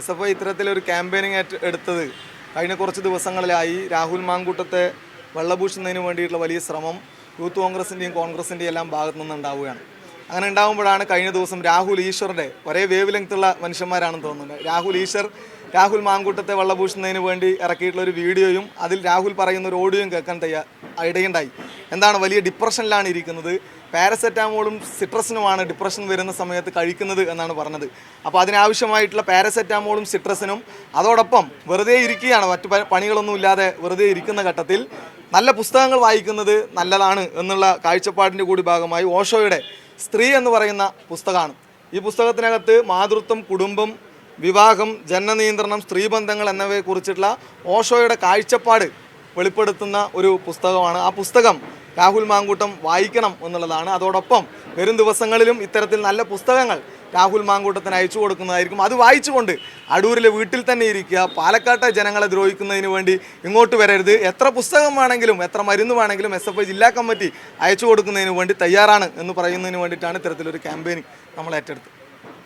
S F I ഇത്തരത്തിലൊരു campaigning എടുത്തത് കഴിഞ്ഞ കുറച്ച് ദിവസങ്ങളിലായി രാഹുൽ മാങ്കൂട്ടത്തെ വെള്ളപൂശുന്നതിന് വേണ്ടിയിട്ടുള്ള വലിയ ശ്രമം യൂത്ത് കോൺഗ്രസിന്റെയും കോൺഗ്രസിന്റെയും എല്ലാം ഭാഗത്തു നിന്നുണ്ടാവുകയാണ് അങ്ങനെ ഉണ്ടാകുമ്പോഴാണ് കഴിഞ്ഞ ദിവസം രാഹുൽ ഈശ്വറിന്റെ ഒരേ വേവ് ലെങ്ത്തുള്ള മനുഷ്യന്മാരാണെന്ന് തോന്നുന്നത് രാഹുൽ ഈശ്വർ രാഹുൽ മാങ്കൂട്ടത്തെ വെള്ളപൂശുന്നതിന് വേണ്ടി ഇറക്കിയിട്ടുള്ള ഒരു വീഡിയോയും അതിൽ രാഹുൽ പറയുന്ന ഒരു ഓഡിയോയും കേൾക്കാൻ തയ്യാ ഇടയുണ്ടായി. എന്താണ് വലിയ ഡിപ്രഷനിലാണ് ഇരിക്കുന്നത്? പാരസെറ്റാമോളും സിട്രസിനുമാണ് ഡിപ്രഷൻ വരുന്ന സമയത്ത് കഴിക്കുന്നത് എന്നാണ് പറഞ്ഞത്. അപ്പോൾ അതിനാവശ്യമായിട്ടുള്ള പാരസെറ്റാമോളും സിട്രസിനും അതോടൊപ്പം വെറുതെ ഇരിക്കുകയാണ്. മറ്റു പണികളൊന്നും ഇല്ലാതെ വെറുതെ ഇരിക്കുന്ന ഘട്ടത്തിൽ നല്ല പുസ്തകങ്ങൾ വായിക്കുന്നത് നല്ലതാണ് എന്നുള്ള കാഴ്ചപ്പാടിന്റെ കൂടി ഭാഗമായി ഓഷോയുടെ സ്ത്രീ എന്ന് പറയുന്ന പുസ്തകമാണ്. ഈ പുസ്തകത്തിനകത്ത് മാതൃത്വം കുടുംബം വിവാഹം ജനനിയന്ത്രണം സ്ത്രീബന്ധങ്ങൾ എന്നിവയെക്കുറിച്ചിട്ടുള്ള ഓഷോയുടെ കാഴ്ചപ്പാട് വെളിപ്പെടുത്തുന്ന ഒരു പുസ്തകമാണ്. ആ പുസ്തകം രാഹുൽ മാങ്കൂട്ടം വായിക്കണം എന്നുള്ളതാണ്. അതോടൊപ്പം വരും ദിവസങ്ങളിലും ഇത്തരത്തിൽ നല്ല പുസ്തകങ്ങൾ രാഹുൽ മാങ്കൂട്ടത്തിന് അയച്ചു കൊടുക്കുന്നതായിരിക്കും. അത് വായിച്ചുകൊണ്ട് അടൂരിലെ വീട്ടിൽ തന്നെ ഇരിക്കുക പാലക്കാട്ടെ ജനങ്ങളെ ദ്രോഹിക്കുന്നതിന് വേണ്ടി ഇങ്ങോട്ട് വരരുത്. എത്ര പുസ്തകം വേണമെങ്കിലും എത്ര മരുന്ന് വേണമെങ്കിലും എസ് എഫ് ഐ ജില്ലാ കമ്മിറ്റി അയച്ചു കൊടുക്കുന്നതിന് വേണ്ടി തയ്യാറാണ് എന്ന് പറയുന്നതിന് വേണ്ടിയിട്ടാണ് ഇത്തരത്തിലൊരു ക്യാമ്പയിൻ നമ്മൾ ഏറ്റെടുത്തത്.